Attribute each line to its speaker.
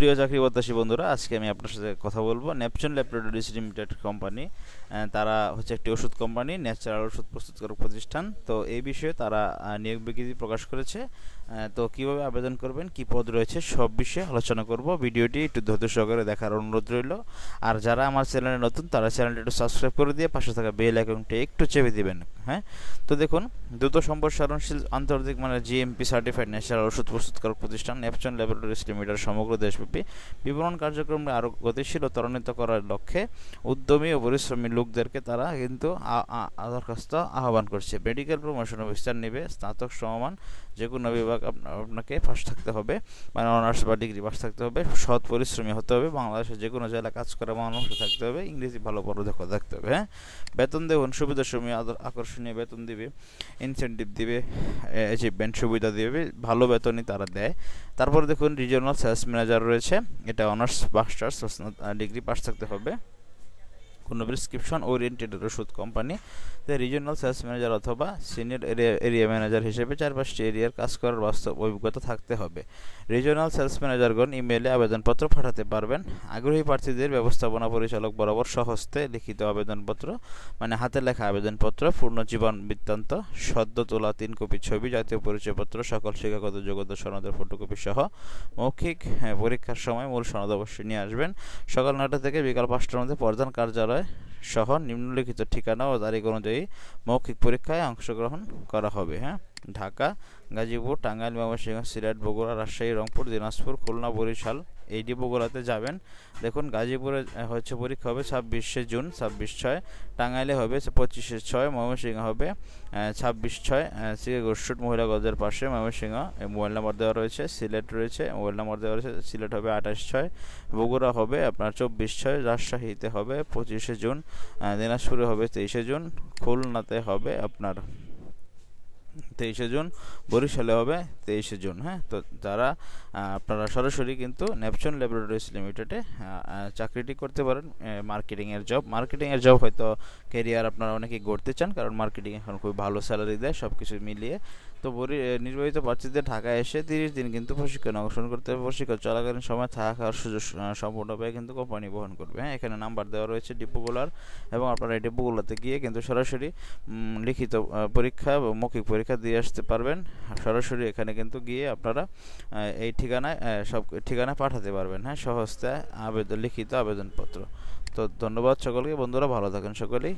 Speaker 1: প্রিয় চাকরি প্রত্যাশী বন্ধুরা, আজকে আমি আপনার সাথে কথা বলব। নেপচুন ল্যাবরেটরিজ লিমিটেড কোম্পানি তারা হচ্ছে একটি ওষুধ কোম্পানি ন্যাচারাল ওষুধ প্রস্তুতকারক প্রতিষ্ঠান। তো এই বিষয়ে তারা নিয়োগ বিজ্ঞপ্তি প্রকাশ করেছে। তো কীভাবে আবেদন করবেন, কি পদ রয়েছে, সব বিষয়ে আলোচনা করব। ভিডিওটি একটু ধৈর্য সহকারে দেখার অনুরোধ রইল। আর যারা আমার চ্যানেলে নতুন, তারা চ্যানেলটি একটু সাবস্ক্রাইব করে দিয়ে পাশে থাকা বেল আইকনটি একটু চেপে দিবেন। হ্যাঁ? তো দেখুন, দ্রুত সম্প্রসারণশীল আন্তর্জাতিক মানে জিএমপি সার্টিফাইড ন্যাচারাল ওষুধ প্রস্তুতকারক প্রতিষ্ঠান নেপচন ল্যাবরেটরিজ লিমিটেড সমগ্র দেশব্যাপী বিপণন কার্যক্রমে আরও গতিশীল ও ত্বরান্বিত করার লক্ষ্যে উদ্যমী ও পরিশ্রমী লোকদেরকে তারা কিন্তু দরখাস্ত আহ্বান করছে। মেডিকেল প্রমোশন অফিসার নেবে স্নাতক সমমান যে কোনো বিভাগ আপনা- আপনাকে পাশ থাকতে হবে মানে অনার্স বা ডিগ্রি পাশ থাকতে হবে, সৎ পরিশ্রমী হতে হবে, বাংলাদেশের যে কোনো জেলায় কাজ করা মানুষ থাকতে হবে, ইংরেজি ভালো বড় দেখা থাকতে হবে হ্যাঁ? বেতন দেখুন সুবিধা সময় আকর্ষণীয় বেতন দিবে ইনসেন্টিভ দিবে অ্যাচিভমেন্ট সুবিধা দিবে, ভালো বেতনই তারা দেয়। তারপরে দেখুন রিজিওনাল সেলস ম্যানেজার রয়েছে, এটা অনার্স মাস্টার্স ডিগ্রি পাস থাকতে হবে। কোনো প্রেসক্রিপশন ওরিয়েন্টেড ওষুধ কোম্পানি রিজিওনাল সেলস ম্যানেজার অথবা সিনিয়র এরিয়া এরিয়া ম্যানেজার হিসেবে চার পাঁচটি এরিয়ার কাজ করার বাস্তব অভিজ্ঞতা থাকতে হবে। রিজিওনাল সেলস ম্যানেজারগণ ইমেইলে আবেদনপত্র পাঠাতে পারবেন। আগ্রহী প্রার্থীদের ব্যবস্থাপনা পরিচালক বরাবর সহস্তে লিখিত আবেদনপত্র মানে হাতে লেখা আবেদনপত্র পূর্ণ জীবন বৃত্তান্ত সদ্য তোলা তিন কপি ছবি জাতীয় পরিচয়পত্র সকল শিক্ষাগত যোগ্যতা সনদের ফটোকপি সহ মৌখিক হ্যাঁ, পরীক্ষার সময় মূল সনদ অবশ্যই নিয়ে আসবেন। সকাল নটা থেকে বিকাল পাঁচটার মধ্যে প্রধান কার্যালয় সহ নিম্নলিখিত ঠিকানা ও তারিখ অনুযায়ী মৌখিক পরীক্ষায় অংশগ্রহণ করা হবে হ্যাঁ? ঢাকা, গাজীপুর, টাঙ্গাইল, ময়মনসিংহ, সিলেট, বগুড়া, রাজশাহী, রংপুর, দিনাজপুর, খুলনা, বরিশাল এইটি বগুড়াতে যাবেন। দেখুন, গাজীপুরে হচ্ছে পরীক্ষা হবে ছাব্বিশে জুন, ছাব্বিশ ছয়। টাঙ্গাইলে হবে পঁচিশে ছয়, ময়মনসিংহ হবে ছাব্বিশ ছয়। সিলেট মহিলা গজের পাশে ময়মনসিংহ। মোবাইল নাম্বার দেওয়া রয়েছে, সিলেট রয়েছে, মোবাইল নাম্বার দেওয়া রয়েছে, সিলেট হবে আঠাশ ছয়। বগুড়া হবে আপনার চব্বিশ ছয়, রাজশাহীতে হবে পঁচিশে জুন দিনাজপুরে হবে তেইশে জুন, খুলনাতে হবে আপনার তেইশে জুন বরিশালে হবে তেইশে জুন হ্যাঁ? তো আহ, আপনারা সরাসরি কিন্তু নেপচন ল্যাবরেটরিজ লিমিটেডে চাকরিটি করতে পারেন মার্কেটিংয়ের জব। মার্কেটিংয়ের জব হয়তো ক্যারিয়ার আপনারা অনেকে গড়তে চান কারণ মার্কেটিং এখন খুব ভালো স্যালারি দেয় সব কিছু মিলিয়ে। তো বরি নির্বাহিত প্রার্থীদের ঢাকায় এসে তিরিশ দিন কিন্তু প্রশিক্ষণে অংশগ্রহণ করতে হবে। প্রশিক্ষণ চলাকালীন সময় থাকা খাওয়ার সুযোগ সম্পূর্ণভাবে কিন্তু কোম্পানি বহন করবে হ্যাঁ? এখানে নাম্বার দেওয়া রয়েছে ডিপোগুলার এবং আপনারা এই ডিপোগুলোতে গিয়ে কিন্তু সরাসরি লিখিত পরীক্ষা মৌখিক পরীক্ষা দিয়ে আসতে পারবেন। সরাসরি এখানে কিন্তু গিয়ে আপনারা এই ঠিকানায় সব ঠিকানায় পাঠাতে পারবেন। হ্যাঁ সহজতে আবেদন লিখিত আবেদনপত্র। তো ধন্যবাদ সকলকে। বন্ধুরা, ভালো থাকেন সকলেই।